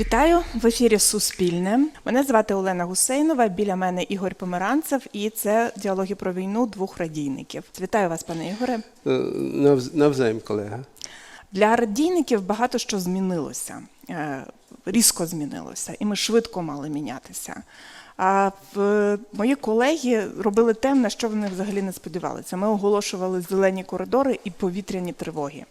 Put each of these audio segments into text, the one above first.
Вітаю в ефірі Суспільне. Мене звати Олена Гусейнова. Біля мене Ігор Померанцев, і це діалоги про війну двох радійників. Вітаю вас, пане Ігоре. Е, Навзаєм, колега. Для радійників багато що змінилося, е, різко змінилося, і ми швидко мали мінятися. А в- мої колеги робили те, на що вони взагалі не сподівалися. Ми оголошували зелені коридори і повітряні тривоги.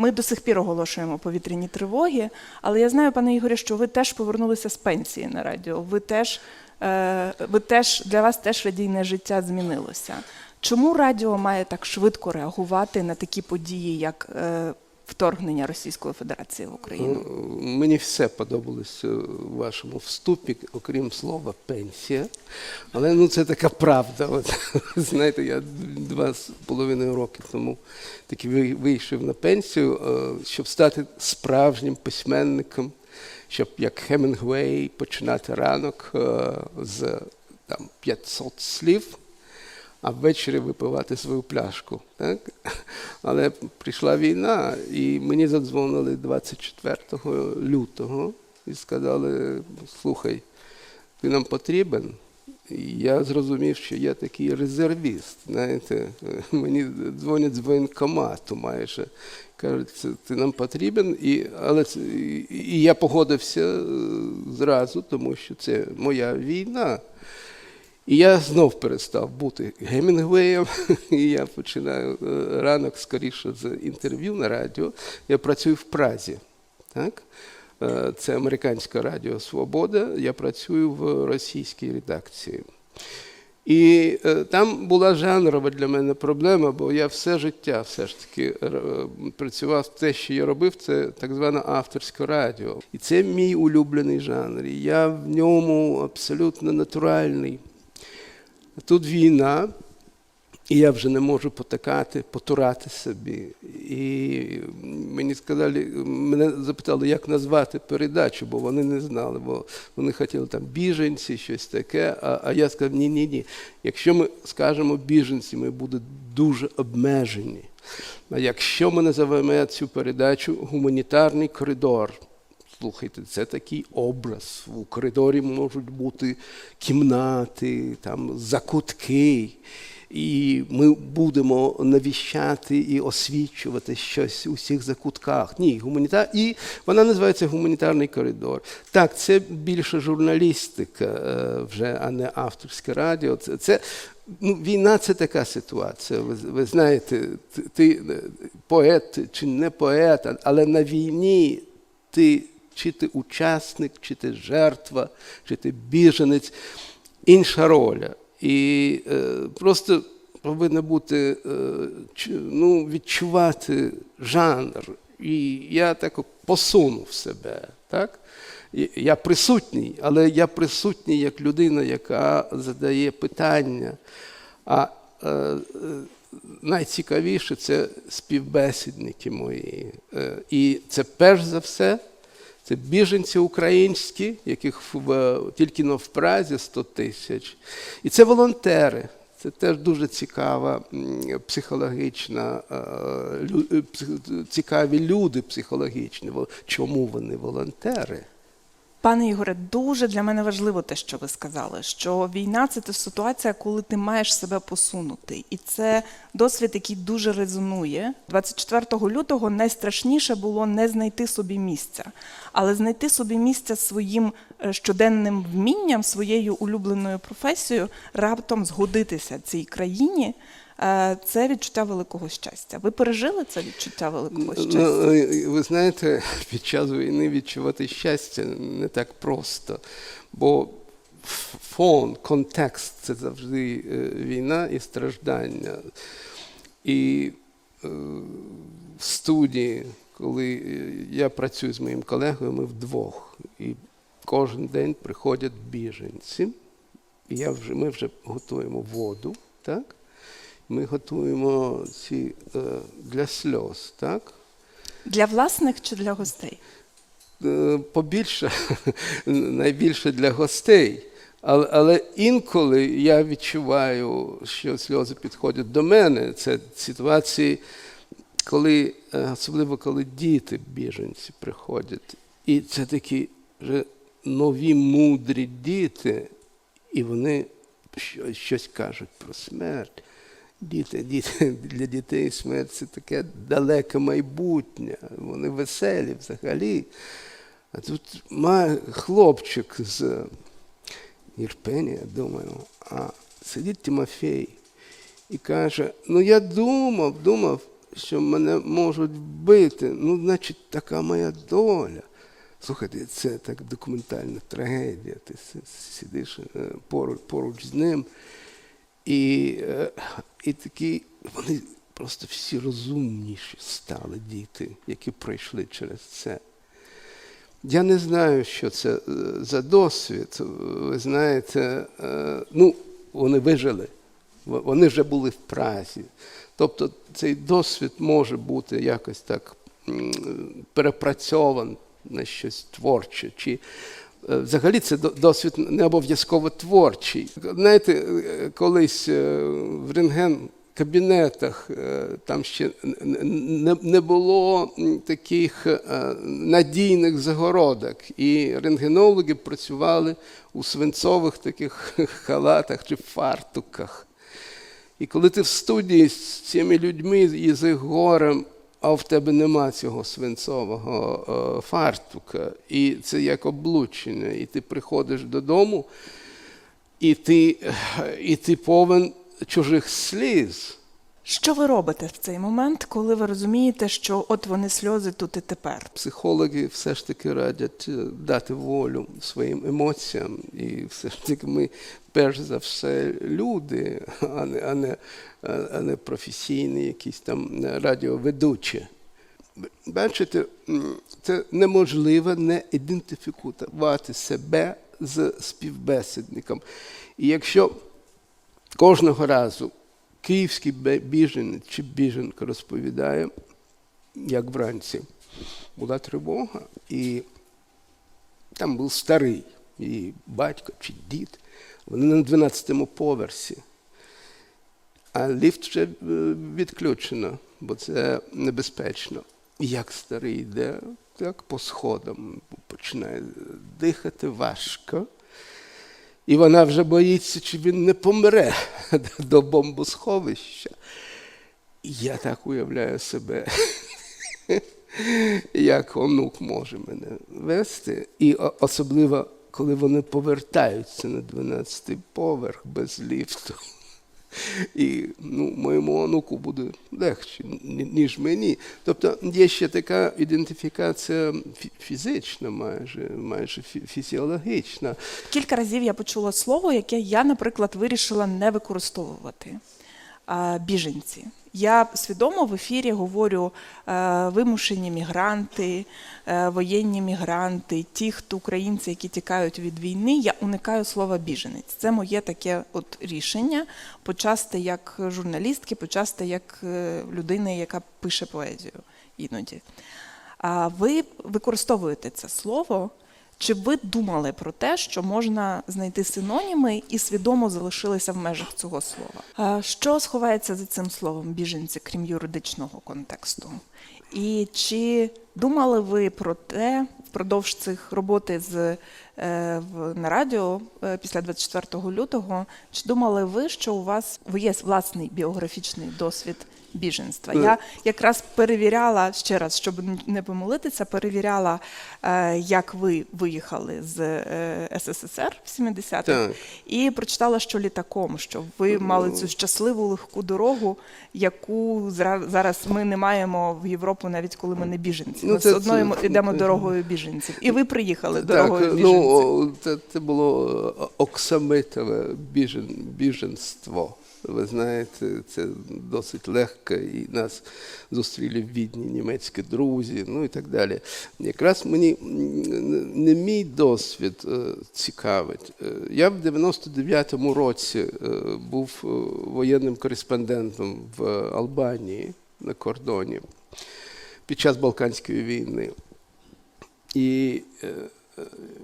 Ми до сих пір оголошуємо повітряні тривоги, але я знаю, пане Ігоря, що ви теж повернулися з пенсії на радіо. Ви теж, е, ви теж для вас теж радійне життя змінилося. Чому радіо має так швидко реагувати на такі події, як е, вторгнення Російської Федерації в Україну? Е, Мені все подобалось в вашому вступі, окрім слова пенсія. Але ну це така правда. От, знаєте, я два з половиною роки тому таки ви- вийшов на пенсію, е, щоб стати справжнім письменником, щоб як Хемінгвей починати ранок е, з там 500 слів. А ввечері випивати свою пляшку. Так? Але прийшла війна, і мені задзвонили 24 лютого і сказали: слухай, ти нам потрібен. І я зрозумів, що я такий резервіст. Знаєте, мені дзвонять з воєнкомату майже. Кажуть, «Це ти нам потрібен, і, але і я погодився е, зразу, тому що це моя війна. І я знов перестав бути Гемінгвеєм, і я починаю е, ранок скоріше з інтерв'ю на радіо. Я працюю в Празі. Так? Е, Це американське радіо Свобода. Я працюю в російській редакції. І е, там була жанрова для мене проблема, бо я все життя все ж таки працював те, що я робив, це так зване авторське радіо. І це мій улюблений жанр. І я в ньому абсолютно натуральний. Тут війна, і я вже не можу потакати, потурати собі. І мені сказали, мене запитали, як назвати передачу, бо вони не знали, бо вони хотіли там біженці, щось таке. А, а я сказав, ні, ні, ні. Якщо ми скажемо біженці, ми будемо дуже обмежені. А якщо ми називаємо цю передачу гуманітарний коридор. Слухайте, це такий образ. У коридорі можуть бути кімнати, там закутки. І ми будемо навіщати і освічувати щось у всіх закутках. Ні, гуманітар... І вона називається гуманітарний коридор. Так, це більше журналістика, е, вже, а не авторське радіо. Це, це ну, війна це така ситуація. Ви, ви знаєте, ти, ти поет чи не поет, але на війні ти чи ти учасник, чи ти жертва, чи ти біженець, інша роля. І е, просто повинно бути е, ну, відчувати жанр. І я так посунув себе. Так? Я присутній, але я присутній як людина, яка задає питання. А е, е, найцікавіше це співбесідники мої. Е, І це перш за все. Це біженці українські, яких в, тільки но в Празі 100 тисяч. І це волонтери. Це теж дуже цікава психологічна, е, е, цікаві люди психологічні. Чому вони волонтери? Пане Ігоре, дуже для мене важливо те, що ви сказали, що війна це та ситуація, коли ти маєш себе посунути. І це досвід, який дуже резонує. 24 лютого найстрашніше було не знайти собі місця, але знайти собі місця своїм е, щоденним вмінням, своєю улюбленою професією, раптом згодитися цій країні. Е, Це відчуття великого щастя. Ви пережили це відчуття великого щастя? Ну, е, ви знаєте, під час війни відчувати щастя не так просто, бо фон, контекст це завжди е, війна і страждання. І е, в студії, коли е, я працюю з моїм колегою, ми вдвох. І кожен день приходять біженці. І я вже, ми вже готуємо воду, так? Ми готуємо ці е, для сльоз, так? Для власних чи для гостей? Е, Побільше, найбільше для гостей. Але, але інколи я відчуваю, що сльози підходять до мене. Це ситуації, коли, е, особливо коли діти біженці приходять. І це такі вже нові мудрі діти, і вони щось, щось кажуть про смерть. Діти, діти, для дітей смерть це таке далеке майбутнє. Вони веселі взагалі. А тут має хлопчик з Ірпені, я думаю, а сидить Тимофій і каже: ну я думав, думав, що мене можуть вбити. Ну, значить, така моя доля. Слухайте, це так документальна трагедія. Ти сидиш е, поруч, поруч з ним. І, е, і такі, вони просто всі розумніші стали діти, які пройшли через це. Я не знаю, що це е, за досвід. Ви знаєте, е, ну, вони вижили, вони вже були в Празі. Тобто цей досвід може бути якось так перепрацьований на щось творче. Чи взагалі це досвід не обов'язково творчий. Знаєте, е, колись е, в рентген кабінетах е, там ще не, було таких е, надійних загородок, і рентгенологи працювали у свинцових таких халатах чи фартуках. І коли ти в студії з цими людьми і з горем, а в тебе нема цього свинцового е, фартука, і це як облучення, і ти приходиш додому, і ти, і ти повен чужих сліз. Що ви робите в цей момент, коли ви розумієте, що от вони сльози тут і тепер? Психологи все ж таки радять е, дати волю своїм емоціям. І все ж таки ми, перш за все, люди, а не, а не, а не професійні якісь там радіоведучі. Бачите, це неможливо не ідентифікувати себе з співбесідником. І якщо кожного разу київський біженець чи біженка розповідає, як вранці була тривога, і там був старий і батько чи дід. Вони на 12-му поверсі. А ліфт вже е, відключено, бо це небезпечно. Як старий йде, так по сходам починає дихати важко. І вона вже боїться, чи він не помре до бомбосховища. Я так уявляю себе, як онук може мене вести. І особливо, коли вони повертаються на 12-й поверх без ліфту. І ну, моєму онуку буде легше, ніж мені. Тобто є ще така ідентифікація фізична, майже, майже фізіологічна. Кілька разів я почула слово, яке я, наприклад, вирішила не використовувати. Біженці. Я свідомо в ефірі говорю е, вимушені мігранти, е, воєнні мігранти, ті, хто українці, які тікають від війни. Я уникаю слова біженець. Це моє таке от рішення почасти як журналістки, почасти як е, людини, яка пише поезію іноді. А ви використовуєте це слово. Чи ви думали про те, що можна знайти синоніми і свідомо залишилися в межах цього слова? Що сховається за цим словом біженці, крім юридичного контексту? І чи думали ви про те впродовж цих роботи з е, на радіо е, після 24 лютого? Чи думали ви, що у вас є власний біографічний досвід біженства? Е. Я якраз перевіряла ще раз, щоб не помилитися, перевіряла, е, як ви виїхали з е, СССР в 70-х, і прочитала, що літаком, що ви мали цю щасливу легку дорогу, яку зараз ми не маємо в Європу, навіть коли ми не біженці. Ну, Ми це- все одно йдемо дорогою біженців. І ви приїхали дорогою Так, біженців. ну, це, це було оксамитове біжен, біженство. Ви знаєте, це досить легко, і нас зустріли в Відні німецькі друзі, ну і так далі. Якраз мені не мій досвід е, цікавить. Е, Я в 99-му році е, був воєнним кореспондентом в Албанії на кордоні під час Балканської війни. І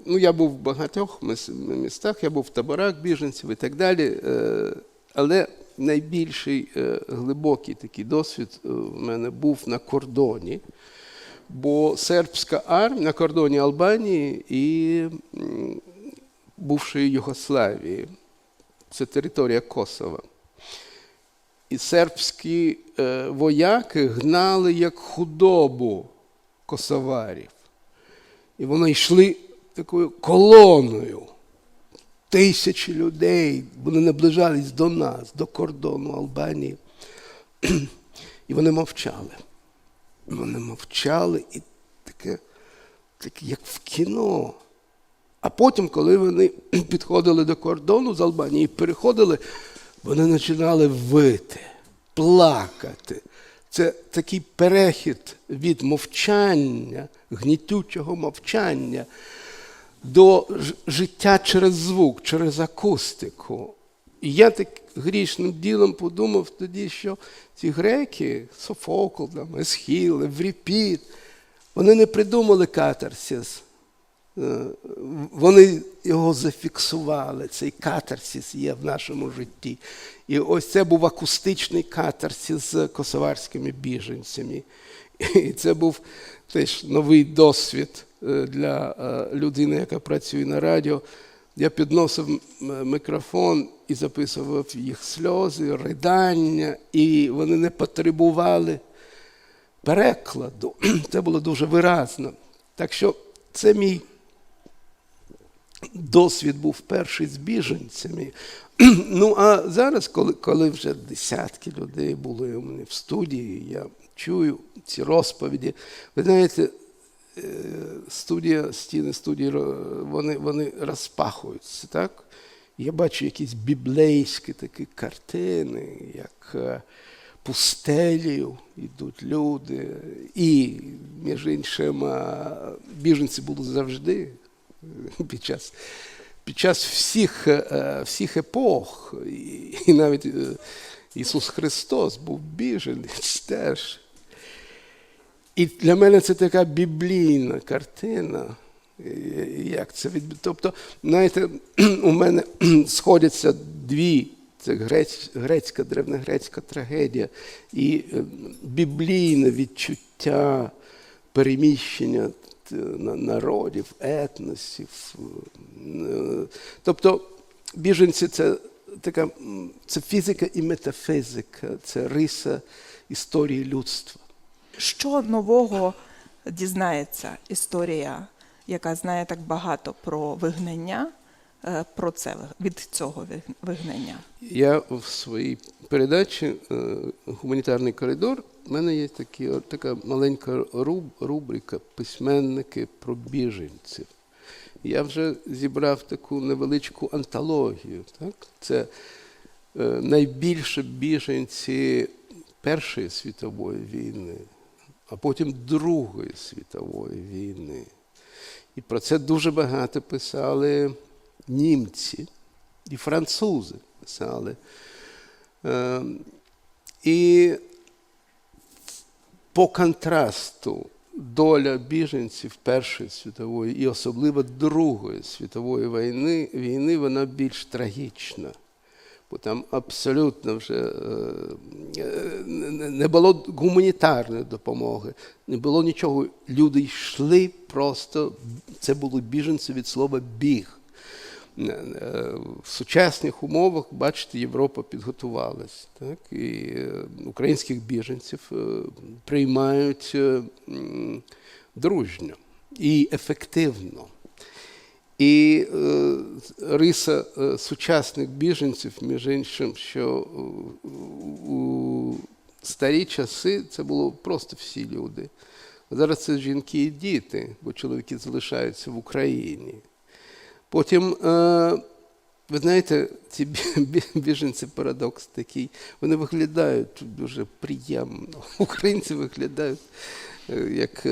ну, я був в багатьох містах, я був в таборах біженців і так далі. Е, Але найбільший е, глибокий такий досвід е, в мене був на кордоні, Бо сербська армія на кордоні Албанії і бувшої Югославії, це територія Косова. І сербські е, вояки гнали як худобу косоварів. І вони йшли такою колоною. Тисячі людей, вони наближались до нас, до кордону Албанії. І вони мовчали. Вони мовчали і таке, таке, як в кіно. А потім, коли вони підходили до кордону з Албанії і переходили, вони починали вити, плакати. Це такий перехід від мовчання, гнітючого мовчання до життя через звук, через акустику. І я так грішним ділом подумав тоді, що ці греки, Софокл, Есхіл, Евріпід, вони не придумали катарсис. Е, Вони його зафіксували. Цей катарсис є в нашому житті. І ось це був акустичний катарсис з косоварськими біженцями. І це був теж новий досвід для е, людини, яка працює на радіо. Я підносив мікрофон і записував їх сльози, ридання, і вони не потребували перекладу. Це було дуже виразно. Так що це мій досвід був перший з біженцями. Ну, а зараз, коли, коли вже десятки людей були у мене в студії, я чую ці розповіді. Ви знаєте, е, студія, стіни студії, вони, вони розпахуються, так? Я бачу якісь біблейські такі картини, як е, пустелію йдуть люди. І, між іншим, е, біженці були завжди е, під час, під час всіх, е, всіх епох. І, навіть е, Ісус Христос був біженець теж. І для мене це така біблійна картина. е, Як це від... Тобто, знаєте, у мене сходяться дві. Це грець, грецька, древнегрецька трагедія і е, біблійне відчуття переміщення народів, етносів. Е, Тобто біженці це така це фізика і метафізика, це риса історії людства. Що нового дізнається історія, яка знає так багато про вигнання, е, про це від цього вигнання? Я в своїй передачі е, Гуманітарний коридор. в мене є такі, така маленька руб- рубрика Письменники про біженців. Я вже зібрав таку невеличку антологію. Так? Це е, найбільше біженці Першої світової війни, а потім Другої світової війни. І про це дуже багато писали німці і французи писали. Е, І по контрасту доля біженців Першої світової і особливо Другої світової війни, війни вона більш трагічна. Там абсолютно вже е, е, не було гуманітарної допомоги, не було нічого. Люди йшли просто, це були біженці від слова біг. Е, В сучасних умовах, бачите, Європа підготувалась. Так? І українських біженців приймають дружньо і ефективно. І е, риса е, сучасних біженців, між іншим, що е, у старі часи це було просто всі люди. Зараз це жінки і діти, бо чоловіки залишаються в Україні. Потім, е, ви знаєте, ці бі- бі- біженці парадокс такий, вони виглядають дуже приємно. Українці виглядають е, як.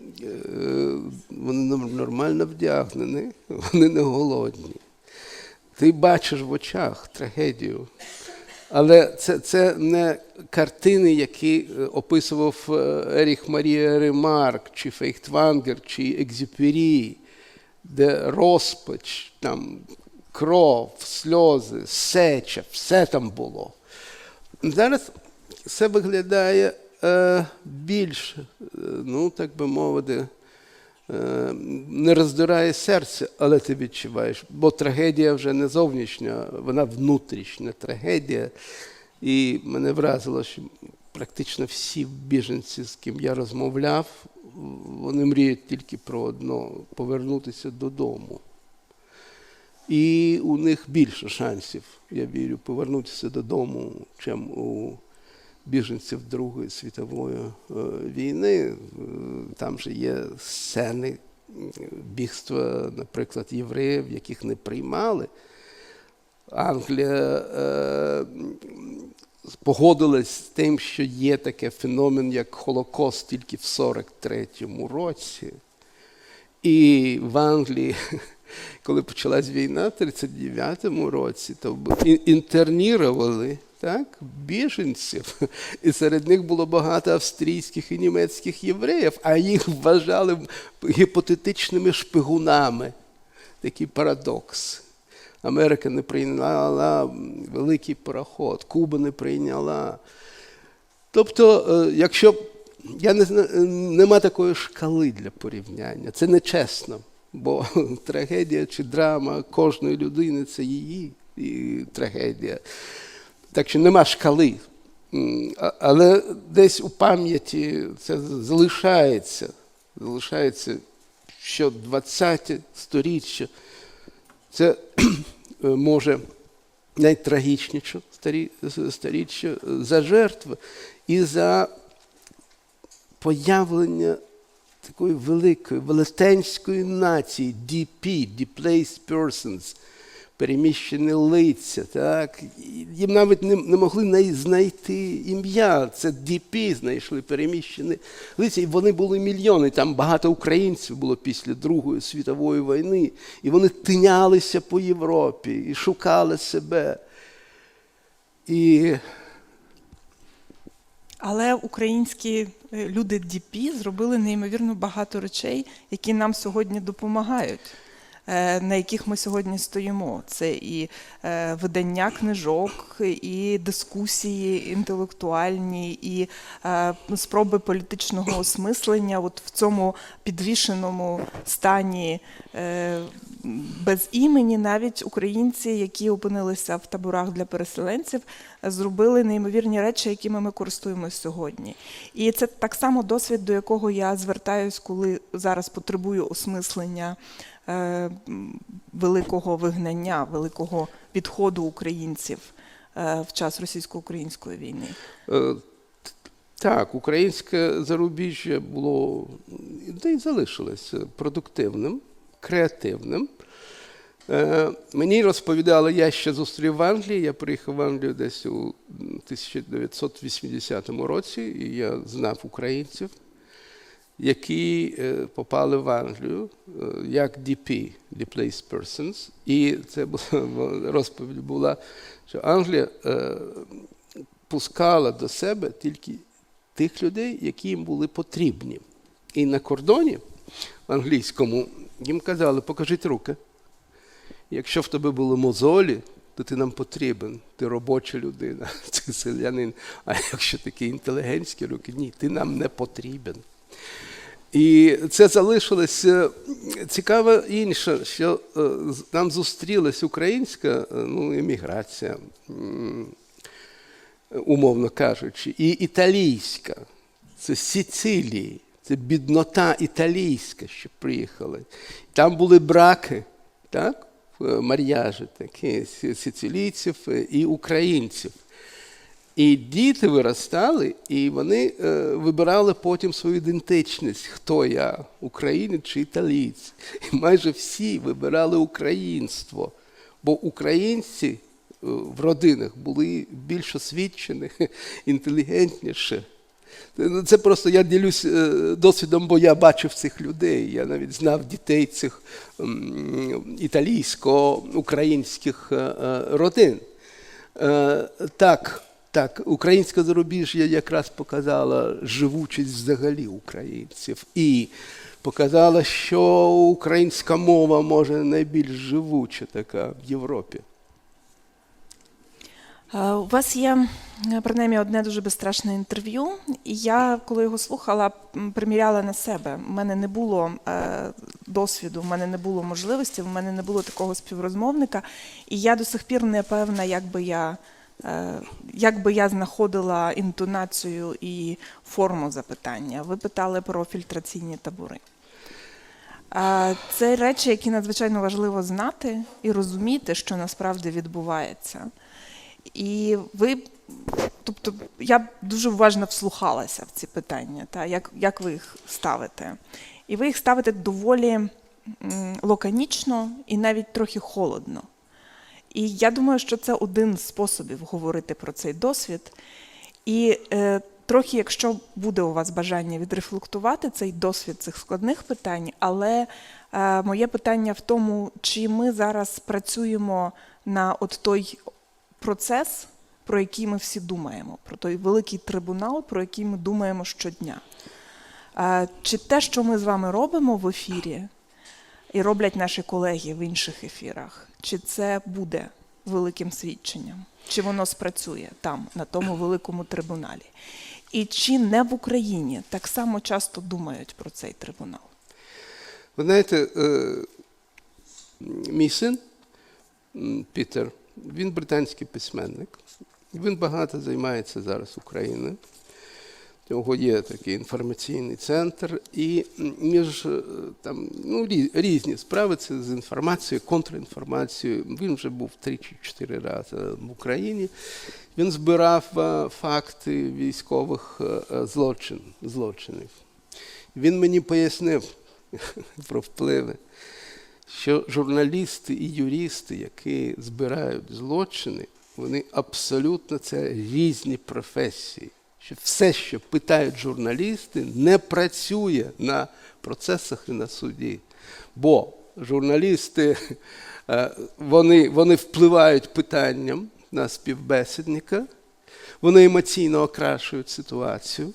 Е, е, Вони нормально вдягнені, вони не голодні. Ти бачиш в очах трагедію. Але це, це не картини, які е, описував Еріх Марія Ремарк, чи Фейхтвангер, чи Екзюпері, де розпач, там, кров, сльози, сеча, все там було. Зараз все виглядає більш е, ну так би мовити, е, не роздирає серце, але ти відчуваєш. Бо трагедія вже не зовнішня, вона внутрішня трагедія. І мене вразило, що практично всі біженці, з ким я розмовляв, вони мріють тільки про одно повернутися додому. І у них більше шансів, я вірю, повернутися додому, чим у біженців Другої світової е, війни. Е, Там же є сцени бігства, наприклад, євреїв, яких не приймали. Англія е, погодилась з тим, що є таке феномен, як Холокост тільки в 43-му році. І в Англії, коли почалась війна в 39-му році, то інтернірували так, біженців. І серед них було багато австрійських і німецьких євреїв, а їх вважали гіпотетичними шпигунами. Такий парадокс. Америка не прийняла великий пароход, Куба не прийняла. Тобто, е, якщо я не е, нема такої шкали для порівняння, це нечесно, бо трагедія чи драма кожної людини це її трагедія. Так що нема шкали. Але десь у пам'яті це залишається. Залишається, що 20 сторіччя це е, може найтрагічніше старі- сторіччя за жертви і за появлення такої великої, велетенської нації, DP, Displaced Persons, переміщені лиця. Так? Їм навіть не, не могли знайти ім'я. Це DP знайшли переміщені лиця, і вони були мільйони. Там багато українців було після Другої світової війни, і вони тинялися по Європі і шукали себе. І Але українські е, люди ДІПІ зробили неймовірно багато речей, які нам сьогодні допомагають, на яких ми сьогодні стоїмо. Це і е, видання книжок, і дискусії інтелектуальні, і е, спроби політичного осмислення от в цьому підвішеному стані. е, Без імені навіть українці, які опинилися в таборах для переселенців, зробили неймовірні речі, якими ми користуємося сьогодні. І це так само досвід, до якого я звертаюсь, коли зараз потребую осмислення е, великого вигнання, великого відходу українців е, в час російсько-української війни. Е, Так, українське зарубіжжя було та й залишилось продуктивним, креативним. Е, Мені розповідали, я ще зустрів в Англії, я приїхав в Англію десь у 1980 році, і я знав українців, які е, попали в Англію е, як DP, Displaced Persons. І це була розповідь була, що Англія е, пускала до себе тільки тих людей, які їм були потрібні. І на кордоні англійському їм казали, покажіть руки. Якщо в тебе були мозолі, то ти нам потрібен, ти робоча людина, ти селянин. А якщо такі інтелігентські руки, ні, ти нам не потрібен. І це залишилося цікаво інше, що е, з- нам зустрілась українська е, ну, еміграція, умовно кажучи, і італійська. Це з Сицилії, це біднота італійська, що приїхали. Там були браки, так? е, мар'яжі такі сицилійців е, і українців. І діти виростали, і вони е, вибирали потім свою ідентичність, хто я, українець чи італієць. І майже всі вибирали українство, бо українці е, в родинах були більш освічені, інтелігентніші. Ну, Це просто я ділюсь е, досвідом, бо я бачив цих людей. Я навіть знав дітей цих італійсько-українських е, е, родин. Так, так, українське зарубіжжя якраз показала живучість взагалі українців і показала, що українська мова може найбільш живуча така в Європі. У вас є принаймні одне дуже безстрашне інтерв'ю, і я, коли його слухала, приміряла на себе. У мене не було е, досвіду, в мене не було можливості, в мене не було такого співрозмовника, і я до сих пір не певна, як би я, як би я знаходила інтонацію і форму запитання. Ви питали про фільтраційні табори. Це речі, які надзвичайно важливо знати і розуміти, що насправді відбувається. І ви, тобто, я дуже уважно вслухалася в ці питання, та, як, як ви їх ставите. І ви їх ставите доволі лаконічно і навіть трохи холодно. І я думаю, що це один з способів говорити про цей досвід. І е, трохи, якщо буде у вас бажання відрефлектувати цей досвід цих складних питань, але е, моє питання в тому, чи ми зараз працюємо на от той процес, про який ми всі думаємо, про той великий трибунал, про який ми думаємо щодня. Е, Чи те, що ми з вами робимо в ефірі, і роблять наші колеги в інших ефірах, чи це буде великим свідченням, чи воно спрацює там, на тому великому трибуналі? І чи не в Україні так само часто думають про цей трибунал? Ви знаєте, е, мій син Пітер, він британський письменник. Він багато займається зараз Україною. У нього є такий інформаційний центр, і між е, там ну, різні справи це з інформацією, контрінформацією. Він вже був три чи чотири рази в Україні. Він збирав е, факти військових е, злочин, злочинів. Він мені пояснив про впливи, що журналісти і юристи, які збирають злочини, вони абсолютно це різні професії. Що все, що питають журналісти, не працює на процесах і на суді. Бо журналісти е, вони, вони впливають питанням на співбесідника, вони емоційно окрашують ситуацію.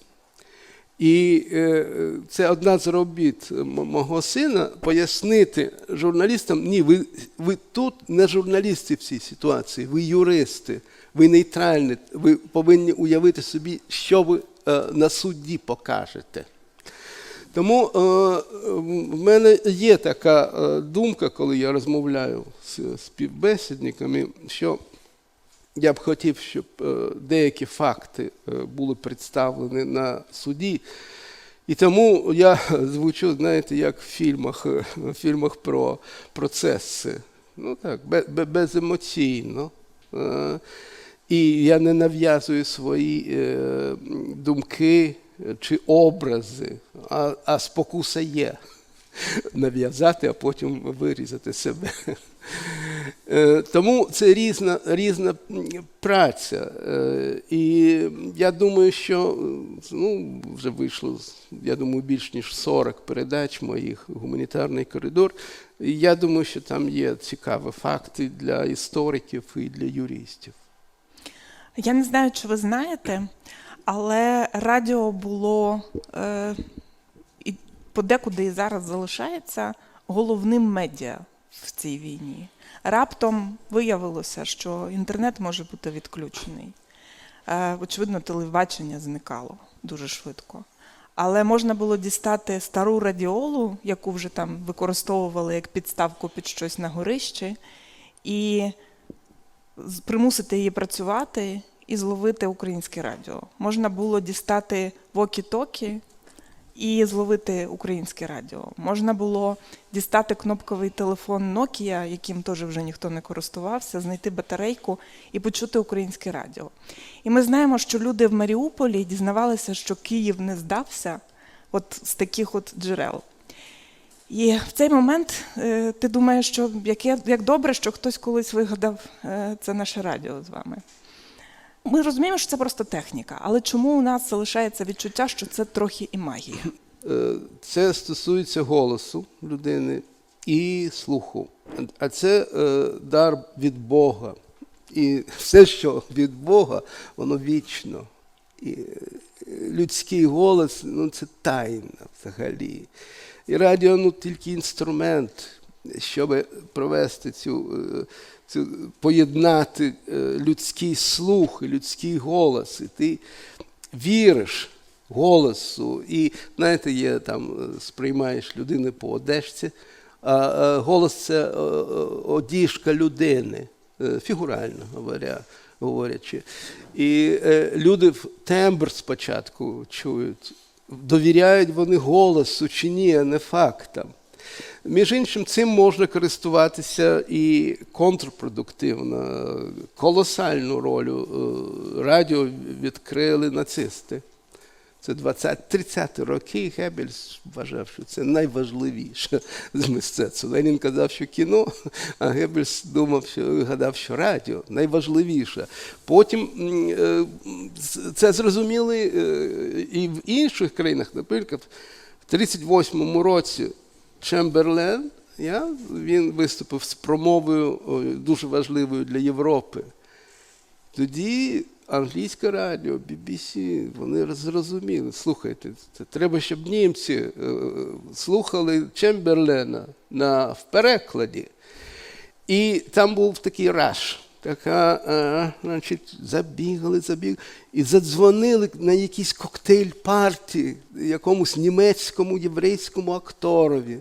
І е, це одна з робіт мого сина пояснити журналістам: ні, ви, ви тут не журналісти в цій ситуації, ви юристи, ви нейтральні, ви повинні уявити собі, що ви е, на суді покажете. Тому е, в мене є така е, думка, коли я розмовляю з співбесідниками, що я б хотів, щоб е, деякі факти е, були представлені на суді. І тому я звучу, знаєте, як в фільмах, е, в фільмах про процеси. Ну так, бе- бе- беземоційно. Е, І я не нав'язую свої е, думки чи образи, а, а спокуса є нав'язати, а потім вирізати себе. Е, Тому це різна, різна праця. Е, І я думаю, що е, ну, вже вийшло, я думаю, більш ніж 40 передач моїх гуманітарний коридор. І я думаю, що там є цікаві факти для істориків і для юристів. Я не знаю, чи ви знаєте, але радіо було е, і подекуди і зараз залишається головним медіа в цій війні. Раптом виявилося, що інтернет може бути відключений. Е, очевидно, телебачення зникало дуже швидко. Але можна було дістати стару радіолу, яку вже там використовували як підставку під щось на горищі, і примусити її працювати і зловити українське радіо. Можна було дістати вокі-токі і зловити українське радіо. Можна було дістати кнопковий телефон Nokia, яким теж вже ніхто не користувався, знайти батарейку і почути українське радіо. І ми знаємо, що люди в Маріуполі дізнавалися, що Київ не здався от з таких от джерел. І в цей момент е, ти думаєш, що яке, як добре, що хтось колись вигадав е, це наше радіо з вами. Ми розуміємо, що це просто техніка, але чому у нас залишається відчуття, що це трохи і магія? Е, Це стосується голосу людини і слуху. А це дар від Бога. І все, що від Бога, воно вічно. І людський голос ну, це тайна взагалі. І радіо ну, тільки інструмент. щоб провести цю, е, цю поєднати е, людський слух, людський голос. І ти віриш голосу, і знаєте, є там е, сприймаєш людини по одежці, а голос це одіжка людини, фігурально говоря, говорячи. І е, люди в тембр спочатку чують, довіряють вони голосу чи ні, а не фактам. Між іншим, цим можна користуватися і контрпродуктивно. Колосальну роль е, радіо відкрили нацисти. Це 20-30 роки Геббельс вважав, що це найважливіше з мистецтва. Ленін казав, що кіно, а Геббельс думав, що гадав, що радіо найважливіше. Потім е, це зрозуміли е, і в інших країнах, наприклад, в 38-му році Чемберлен, я, він виступив з промовою дуже важливою для Європи. Тоді англійське радіо, BBC, вони зрозуміли, слухайте, це треба, щоб німці е, слухали Чемберлена на, в перекладі. І там був такий раш. Така, е, значить, забігали, забігали і задзвонили на якийсь коктейль парті якомусь німецькому єврейському акторові,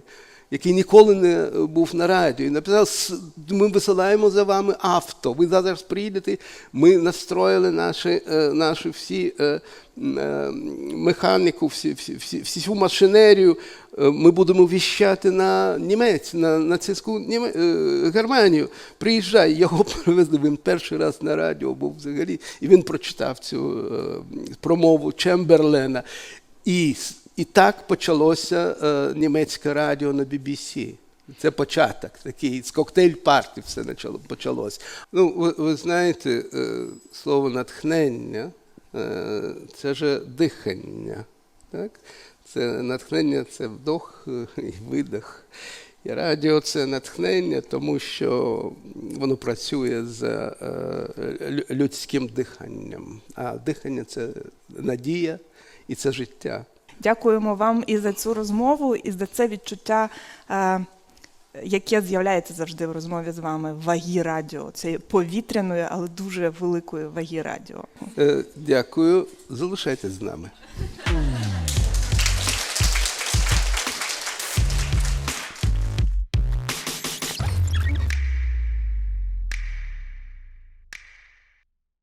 який ніколи не був на радіо. І написав, ми висилаємо за вами авто. Ви зараз приїдете. Ми настроїли наші, е, нашу всі е, е, механіку, всі, всі, всі, всю машинерію. Е, Ми будемо віщати на німець, на нацистську Німе... е, Германію. Приїжджай, його привезли. Він перший раз на радіо був взагалі, і він прочитав цю е, промову Чемберлена. І, і так почалося е, німецьке радіо на BBC. Це початок, такий з коктейль парті все почало, почалось. Ну, ви, ви знаєте, е, слово натхнення е, це же дихання. Так? Це натхнення це вдох е, і видих. І радіо це натхнення, тому що воно працює з е, людським диханням. А дихання це надія і це життя. Дякуємо вам і за цю розмову, і за це відчуття, е, яке з'являється завжди в розмові з вами ваги радіо. Це повітряної, але дуже великої ваги радіо. Е, Дякую. Залишайтесь з нами.